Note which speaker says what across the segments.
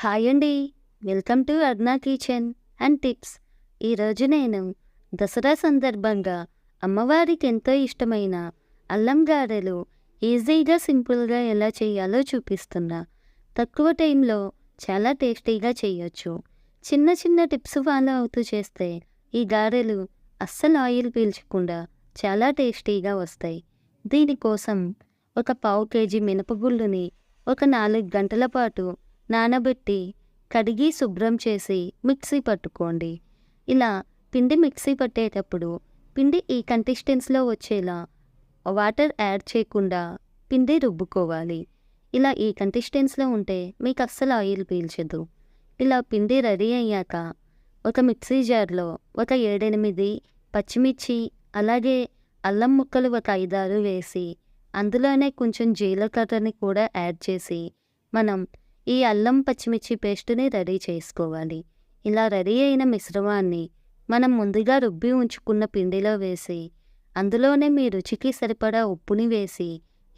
Speaker 1: Hi అండి. Welcome to Arna kitchen and tips. ఈరోజు నేను దసరా సందర్భంగా అమ్మవారికి ఎంతో ఇష్టమైన అల్లం గారెలు ఈజీగా సింపుల్గా ఎలా చేయాలో చూపిస్తున్నా. తక్కువ టైంలో చాలా టేస్టీగా చేయొచ్చు. చిన్న చిన్న టిప్స్ ఫాలో అవుతూ చేస్తే ఈ గారెలు అస్సలు ఆయిల్ పీల్చకుండా చాలా టేస్టీగా వస్తాయి. దీనికోసం ఒక పావు కేజీ మినపగుళ్ళుని ఒక నాలుగు గంటల పాటు నానబెట్టి కడిగి శుభ్రం చేసి మిక్సీ పట్టుకోండి. ఇలా పిండి మిక్సీ పట్టేటప్పుడు పిండి ఈ కన్సిస్టెన్స్లో వచ్చేలా వాటర్ యాడ్ చేయకుండా పిండి రుబ్బుకోవాలి. ఇలా ఈ కన్సిస్టెన్స్లో ఉంటే మీకు అస్సలు ఆయిల్ పీల్చదు. ఇలా పిండి రెడీ అయ్యాక ఒక మిక్సీ జార్లో ఒక ఏడెనిమిది పచ్చిమిర్చి అలాగే అల్లం ముక్కలు ఒక ఐదారు వేసి అందులోనే కొంచెం జీలకర్రని కూడా యాడ్ చేసి మనం ఈ అల్లం పచ్చిమిర్చి పేస్ట్ని రెడీ చేసుకోవాలి. ఇలా రెడీ అయిన మిశ్రమాన్ని మనం ముందుగా రుబ్బి ఉంచుకున్న పిండిలో వేసి అందులోనే మీ రుచికి సరిపడా ఉప్పుని వేసి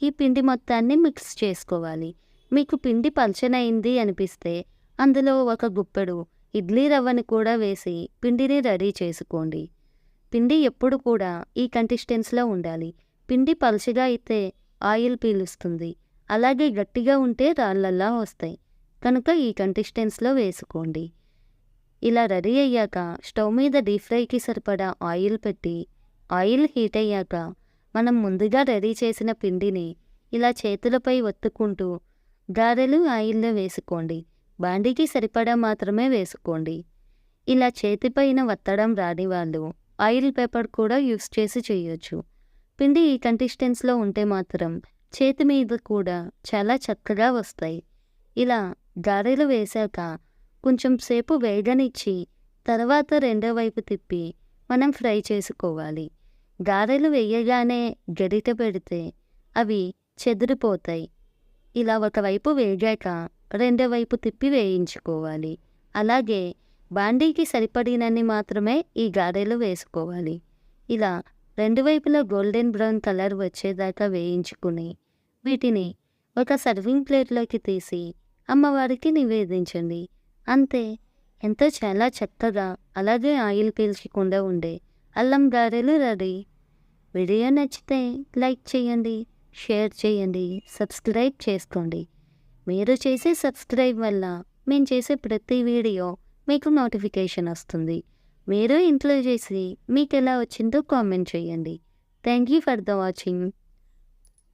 Speaker 1: ఈ పిండి మొత్తాన్ని మిక్స్ చేసుకోవాలి. మీకు పిండి పలచనైంది అనిపిస్తే అందులో ఒక గుప్పెడు ఇడ్లీ రవ్వని కూడా వేసి పిండిని రెడీ చేసుకోండి. పిండి ఎప్పుడు కూడా ఈ కన్సిస్టెన్స్లో ఉండాలి. పిండి పలుచగా అయితే ఆయిల్ పీలుస్తుంది. అలాగే గట్టిగా ఉంటే రాళ్ళల్లా వస్తాయి. కనుక ఈ కన్సిస్టెన్స్లో వేసుకోండి. ఇలా రెడీ అయ్యాక స్టవ్ మీద డీప్ ఫ్రైకి సరిపడా ఆయిల్ పెట్టి ఆయిల్ హీట్ అయ్యాక మనం ముందుగా రెడీ చేసిన పిండిని ఇలా చేతులపై ఒత్తుకుంటూ గారెలు ఆయిల్లో వేసుకోండి. బాండీకి సరిపడా మాత్రమే వేసుకోండి. ఇలా చేతిపైన వత్తడం రాని వాళ్ళు ఆయిల్ పేపర్ కూడా యూస్ చేసి చేయొచ్చు. పిండి ఈ కన్సిస్టెన్స్లో ఉంటే మాత్రం చేతి మీద కూడా చాలా చక్కగా వస్తాయి. ఇలా గారెలు వేశాక కొంచెం సేపు వేగనిచ్చి తర్వాత రెండో వైపు తిప్పి మనం ఫ్రై చేసుకోవాలి. గారెలు వేయగానే గరిట పెడితే అవి చెదిరిపోతాయి. ఇలా ఒకవైపు వేగాక రెండో వైపు తిప్పి వేయించుకోవాలి. అలాగే బాండీకి సరిపడినన్ని మాత్రమే ఈ గారెలు వేసుకోవాలి. ఇలా రెండు వైపులా గోల్డెన్ బ్రౌన్ కలర్ వచ్చేదాకా వేయించుకుని వీటిని ఒక సర్వింగ్ ప్లేట్లోకి తీసి అమ్మవారికి నివేదించండి. అంతే. ఎంతో చాలా చక్కగా అలాగే ఆయిల్ పీల్చకుండా ఉండే అల్లం గారెలు రెడీ. వీడియో నచ్చితే లైక్ చేయండి షేర్ చేయండి సబ్స్క్రైబ్ చేసుకోండి. మీరు చేసే సబ్స్క్రైబ్ వల్ల మేము చేసే ప్రతి వీడియో మీకు నోటిఫికేషన్ వస్తుంది. మీరు ఇంట్లో చేసి మీకు ఎలా వచ్చిందో కామెంట్ చేయండి. Thank you for the watching.